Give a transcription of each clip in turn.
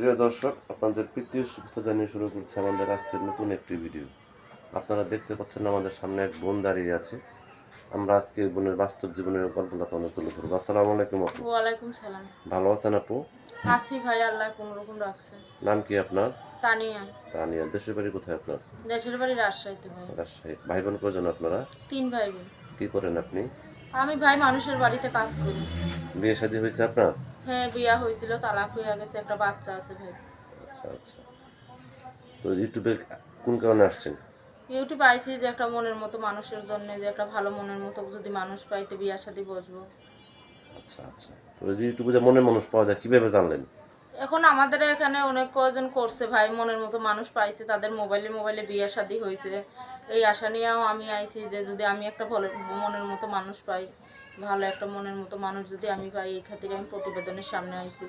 প্রিয় দর্শক আপনাদের প্রীতীয় শুভেচ্ছা জানিয়ে শুরু করছে আমাদের আজকের নতুন একটি ভিডিও। আপনারা দেখতে পাচ্ছেন আমাদের সামনে এক বোন দাঁড়িয়ে আছে। আমরা আজকে বোনের বাস্তব জীবনের গল্পটা আপনাদের তুলে ধরবো। আসসালামু আলাইকুম আপু। ওয়ালাইকুম সালাম। ভালো আছেন আপু? আসি ভাই আল্লাহ কোন রকম রাখছে। নাম কি আপনার? তানিয়া। তানিয়া দেশের বাড়ি কোথায় আপনার? দেশের বাড়ি রাজশাহীতে ভাই। রাজশাহী। ভাই বোন কজন আপনারা? তিন ভাই বোন কি করেন আপনি? আমি ভাই মানুষের বাড়িতে কাজ করি। বিয়ে শাদী হয়েছে আপনার? হ্যাঁ বিয়া হয়েছিল তালাক হয়ে গেছে একটা বাচ্চা আছে ভাই। আচ্ছা আচ্ছা। তো ইউটিউবে কোন কারণে আসছেন? ইউটিউবে আইসি যে একটা মনের মতো মানুষের জন্য যে একটা ভালো মনের মতো যদি মানুষ পাইতে বিয়ার সাথে বসবো। আচ্ছা আচ্ছা। তো ইউটিউবে যে মনের মানুষ পাওয়া যায় কীভাবে জানলেন? এখন আমাদের এখানে অনেক কজন করছে ভাই মনের মতো মানুষ পাইছে তাদের মোবাইলে মোবাইলে বিয়ে শাদি হয়েছে এই আশা নিয়েও আমি আইছি যে যদি আমি একটা ভালো মনের মতো মানুষ পাই ভালো একটা মনের মতো মানুষ যদি আমি পাই এই খাতিরে আমি প্রতিবেদনের সামনে আইছি।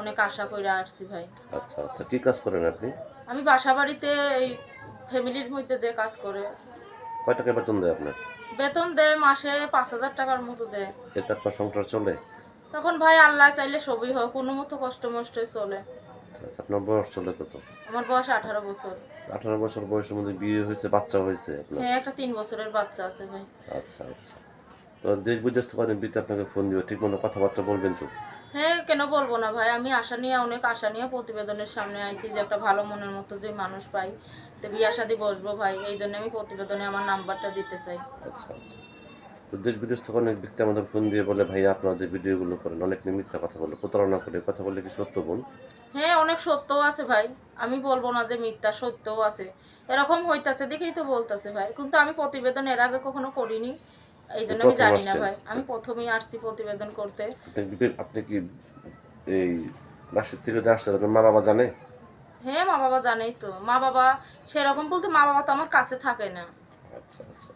অনেক আশা করে আসছি ভাই। আচ্ছা আচ্ছা কি কাজ করেন আপনি? আমি বাসা বাড়িতে এই ফ্যামিলির মধ্যে যে কাজ করে। কয় টাকা বেতন দেয় আপনার? বেতন দেয় মাসে পাঁচ হাজার টাকার মতো দেয়। আপনার সংসার চলে? তখন ভাই আল্লাহ চাইলে সবই হয় কোনো মতো কষ্ট মষ্টই চলে। আচ্ছা আপনার বয়স চলে কত? আমার বয়স আঠারো বছর। আঠারো বছর বয়সের মধ্যে বিয়ে হয়েছে বাচ্চা হয়েছে হ্যাঁ একটা তিন বছরের বাচ্চা আছে ভাই। আচ্ছা আচ্ছা। তো দেশ বিদেশ তো কদিন বিতে আপনাকে ফোন দিবে ঠিক মতো কথাবার্তা বলবেন তো? হ্যাঁ কেন বলব না ভাই? আমি আশা নিয়ে অনেক আশা নিয়ে প্রতিবেদনের সামনে আইছি যে একটা ভালো মনের মতো যে মানুষ পাই। তো বিয়া শাদি বসবো ভাই এই জন্য আমি প্রতিবেদনে আমার নাম্বারটা দিতে চাই। আচ্ছা আচ্ছা। তো দেশ বিদেশ থেকে অনেক ব্যক্তি আমাদের ফোন দিয়ে বলে ভাই আপনারা যে ভিডিওগুলো করেন অনেক মিথ্যা কথা বলে প্রতারণা করে কথা বলে কি সত্য বোন হ্যাঁ অনেক সত্যও আছে ভাই। আমি বলব না যে মিথ্যা সত্যও আছে। এরকম হইতাছে দেখেই তো বলতেছে ভাই। কিন্তু আমি প্রতিবেদন এর আগে কখনো করিনি। এই জন্য আমি জানি না ভাই। আমি প্রথমেই আসছি প্রতিবেদন করতে। আপনি কি এই রাশিদ থেকে আপনার মা বাবা জানে? হ্যাঁ মা বাবা জানেই তো। মা বাবা সেরকম বলতে মা বাবা তো আমার কাছে থাকে না। আচ্ছা আচ্ছা।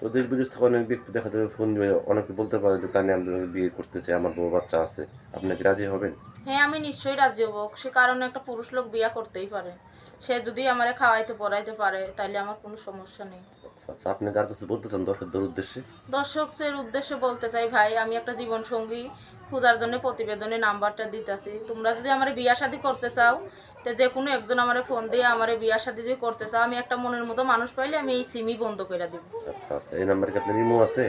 তো দেশ বিদেশ থেকে অনেক ব্যক্তি দেখা যাবে, ফোন দিয়ে অনেকে বলতে পারে যে তাই আমি বিয়ে করতে চাই আমার বউ বাচ্চা আছে। আপনি কি রাজি হবেন? হ্যাঁ আমি নিশ্চয়ই রাজি হব। সে কারণে একটা পুরুষ লোক বিয়ে করতেই পারে। সে যদি আমারে খাওয়াইতে পড়াইতে পারে তাইলে আমার কোনো সমস্যা নেই। আচ্ছা আচ্ছা আপনি কার কাছে বলতে চান দর্শকদের উদ্দেশ্যে? দর্শকদের উদ্দেশ্যে বলতে চাই ভাই আমি একটা জীবন সঙ্গী খোঁজার জন্য প্রতিবেদনে নাম্বারটা দিতেছি। তোমরা যদি আমার বিয়া শাদি করতে চাও তো যে কোনো একজন আমার ফোন দিয়ে আমার বিয়া শাদি যদি করতে চাও আমি একটা মনের মতো মানুষ পাইলে আমি এই সিমই বন্ধ করে দিব। আচ্ছা আচ্ছা এই নাম্বারে কি আপনার ইমো আছে?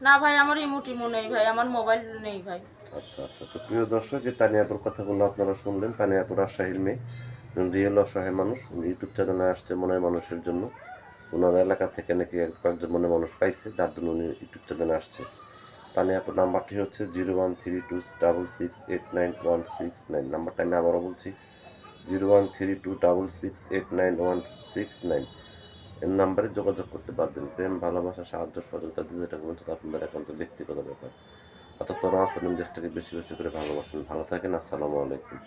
না ভাই আমার ইমো টিমো নেই ভাই আমার মোবাইল নেই ভাই। আচ্ছা আচ্ছা তো প্রিয় দর্শক তানিয়াপুর কথাগুলো আপনারা শুনলেন তানিয়াপুর রাজশাহীর মেয়ে। রিয়েল অসহায় মানুষ ইউটিউব চ্যানেলে আসছে মনে হয় মানুষের জন্য। ওনার এলাকা থেকে নাকি কয়েকজন মনে মানুষ পাইছে, যার জন্য উনি ইউটিউব চ্যানেলে আসছে। তাহলে আপনার নাম্বারটি হচ্ছে zero one three two double six eight nine one six nine. নাম্বারটা আমি আবারও বলছি, zero one three two double six eight nine one six nine. এর নাম্বারে যোগাযোগ করতে পারবেন। প্রেম, ভালোবাসা, সাহায্য, সহযোগিতা দিয়ে যেটা করবেন আপনাদের একান্ত ব্যক্তিগত ব্যাপার। অর্থাৎ নামাজ পড়েন দেশটাকে বেশি বেশি করে ভালোবাসেন। ভালো থাকেন, আসসালামু আলাইকুম।